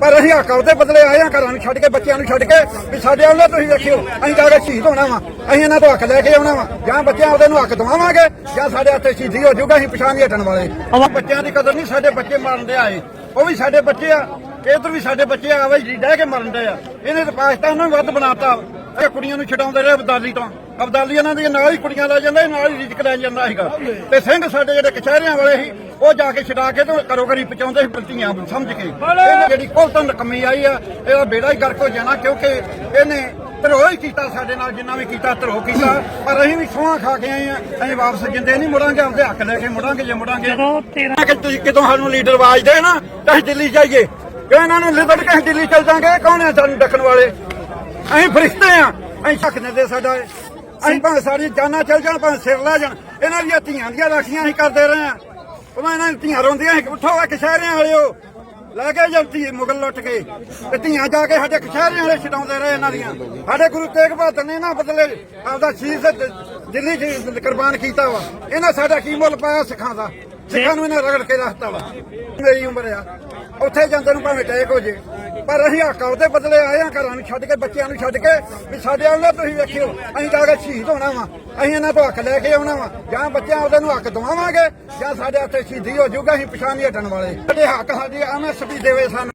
ਪਰ ਅਸੀਂ ਹੱਕ ਉਹਦੇ ਬਦਲੇ ਆਏ ਆ ਘਰਾਂ ਨੂੰ ਛੱਡ ਕੇ, ਬੱਚਿਆਂ ਨੂੰ ਛੱਡ ਕੇ, ਵੀ ਸਾਡੇ ਵੱਲੋਂ ਤੁਸੀਂ ਵੇਖਿਓ, ਅਸੀਂ ਜਾ ਕੇ ਸ਼ਹੀਦ ਹੋਣਾ ਵਾ। ਅਸੀਂ ਇਹਨਾਂ ਤੋਂ ਹੱਕ ਲੈ ਕੇ ਆਉਣਾ ਵਾ। ਜਾਂ ਬੱਚਿਆਂ ਉਹਦੇ ਨੂੰ ਹੱਕ ਦਵਾਵਾਂਗੇ, ਜਾਂ ਸਾਡੇ ਹੱਥੇ ਸ਼ਹੀਦੀ ਹੋ ਜਾਊਗਾ, ਅਸੀਂ ਪਛਾਣ ਨਹੀਂ ਹਟਣ ਵਾਲੇ। ਉਹ ਬੱਚਿਆਂ ਦੀ ਕਦਰ ਨਹੀਂ ਸਾਡੇ ਬੱਚੇ ਮਰਨ ਦੇ ਆਏ। ਉਹ ਵੀ ਸਾਡੇ ਬੱਚੇ ਆ ਇਧਰ ਵੀ ਸਾਡੇ ਬੱਚੇ ਆ ਬਈ ਜੀ ਡਹਿ ਕੇ ਮਰਨ ਦੇ ਆ। ਇਹਨੇ ਤਾਂ ਪਾਕਿਸਤਾਨ ਨੂੰ ਵੀ ਵੱਧ ਬਣਾਤਾ। ਇਹ ਕੁੜੀਆਂ ਨੂੰ ਛਡਾਉਂਦੇ ਰਹੇ ਅਬਦਾਲੀ ਤੋਂ। ਅਬਦਾਲੀ ਇਹਨਾਂ ਦੀਆਂ ਨਾਲ ਹੀ ਕੁੜੀਆਂ ਲੈ ਜਾਂਦੇ ਨਾਲ ਹੀ ਰਿਜਕ ਲੈ ਜਾਂਦਾ ਸੀਗਾ। ਤੇ ਸਿੰਘ ਸਾਡੇ ਜਿਹੜੇ ਕਚਹਿਰੀਆਂ ਵਾਲੇ ਸੀ ਉਹ ਜਾ ਕੇ ਛਡਾ ਕੇ ਤੇ ਕਰੋ ਕਰੀ ਪਹੁੰਚਾਉਂਦੇ ਸੀ ਪ੍ਰਤੀਆਂ ਸਮਝ ਕੇ। ਇਹ ਜਿਹੜੀ ਕੋਲਤਨ ਕਮੀ ਆਈ ਆ ਇਹਦਾ ਬੇੜਾ ਹੀ ਗਰਕ ਹੋ ਜਾਣਾ ਕਿਉਂਕਿ ਇਹਨੇ ਧਰੋ ਹੀ ਕੀਤਾ ਸਾਡੇ ਨਾਲ ਜਿੰਨਾ ਵੀ ਕੀਤਾ ਧਰੋ ਕੀਤਾ। ਪਰ ਅਸੀਂ ਵੀ ਸੋਹਾਂ ਖਾ ਕੇ ਆਏ ਆ ਅਸੀਂ ਵਾਪਸ ਜਿੰਦੇ ਨਹੀਂ ਮੁੜਾਂਗੇ ਆਪਦੇ ਹੱਕ ਲੈ ਕੇ ਮੁੜਾਂਗੇ ਜੇ ਮੁੜਾਂਗੇ। ਜਦੋਂ 13 ਕਿ ਤੁਸੀਂ ਕਿਤੋਂ ਸਾਨੂੰ ਲੀਡਰ ਆਵਾਜ਼ ਦੇ ਨਾ ਤਾਂ ਅਸੀਂ ਦਿੱਲੀ ਜਾਈਏ। ਕਿ ਇਹਨਾਂ ਨੂੰ ਕੇ ਅਸੀਂ ਦਿੱਲੀ ਚਲ ਜਾਾਂਗੇ? ਕੌਣ ਹੈ ਸਾਨੂੰ ਡੱਕਣ ਵਾਲੇ? ਅਸੀਂ ਫਰਿਸ਼ਤੇ ਆ। ਅਸੀਂ ਨੇ ਦੇ ਸਾਡਾ। ਅਸੀਂ ਭਾਵੇਂ ਸਾਡੀ ਜਾਨਾਂ ਚਲ ਜਾਣ ਭਾਵੇਂ ਸਿਰ ਲੈ ਜਾਣ। ਇਹਨਾਂ ਦੀਆਂ ਧੀਆਂ ਦੀਆਂ ਰਾਖੀਆਂ ਅਸੀਂ ਕਰਦੇ ਰਹੇ ਆ। ਉਹਨਾਂ ਧੀਆਂ ਰੋਂਦੀਆਂ ਸੀ, ਉੱਠੋ ਆ ਕਸ਼ਹਿਰਿਆਂ ਵਾਲਿਓ। ਲੈ ਕੇ ਜਾਂਦੀ ਮੁਗਲ ਲੁੱਟ ਕੇ। ਤੇ ਧੀਆਂ ਜਾ ਕੇ ਸਾਡੇ ਕਸ਼ਹਿਰਿਆਂ ਵਾਲੇ ਛਡਾਉਂਦੇ ਰਹੇ ਇਹਨਾਂ ਦੀਆਂ। ਸਾਡੇ ਗੁਰੂ ਤੇਗ ਬਹਾਦਰ ਨੇ ਨਾ ਬਦਲੇ ਆਪਦਾ ਸ਼ੀਸ਼ ਦ- ਦਿੱਲੀ 'ਚ ਕੁਰਬਾਨ ਕੀਤਾ ਵਾ, ਇਹਨਾਂ ਸਾਡਾ ਕੀ ਮੁੱਲ ਪਾਇਆ ਸਿੱਖਾਂ ਦਾ? ਸਿੱਖਾਂ ਨੂੰ ਇਹਨਾਂ ਰਗੜ ਕੇ ਰੱਖਤਾ ਵਾ। ਮੇਰੀ ਉਮਰ ਆ। ਉੱਥੇ ਜਾਂਦੇ ਨੂੰ ਭਾਵੇਂ ਟੈਕ ਹੋ ਜੇ। ਪਰ ਅਸੀਂ ਹੱਕ ਉਹਦੇ ਬਦਲੇ ਆਏ ਹਾਂ, ਘਰਾਂ ਨੂੰ ਛੱਡ ਕੇ, ਬੱਚਿਆਂ ਨੂੰ ਛੱਡ ਕੇ। ਵੀ ਸਾਡੇ ਵੱਲੋਂ ਤੁਸੀਂ ਵੇਖਿਓ, ਅਸੀਂ ਜਾ ਕੇ ਸ਼ਹੀਦ ਹੋਣਾ ਵਾ। ਅਸੀਂ ਇਹਨਾਂ ਤੋਂ ਹੱਕ ਲੈ ਕੇ ਆਉਣਾ ਵਾ। ਜਾਂ ਬੱਚਿਆਂ ਉਹਦੇ ਨੂੰ ਹੱਕ ਦਵਾਵਾਂਗੇ, ਜਾਂ ਸਾਡੇ ਹੱਥੇ ਸ਼ਹੀਦੀ ਹੋ ਜਾਊਗਾ, ਅਸੀਂ ਪਛਾਣ ਨਹੀਂ ਹਟਣ ਵਾਲੇ। ਸਾਡੇ ਹੱਕ ਸਾਡੀ ਐਮਐਸਪੀ ਦੇਵੇ ਸਾਨੂੰ।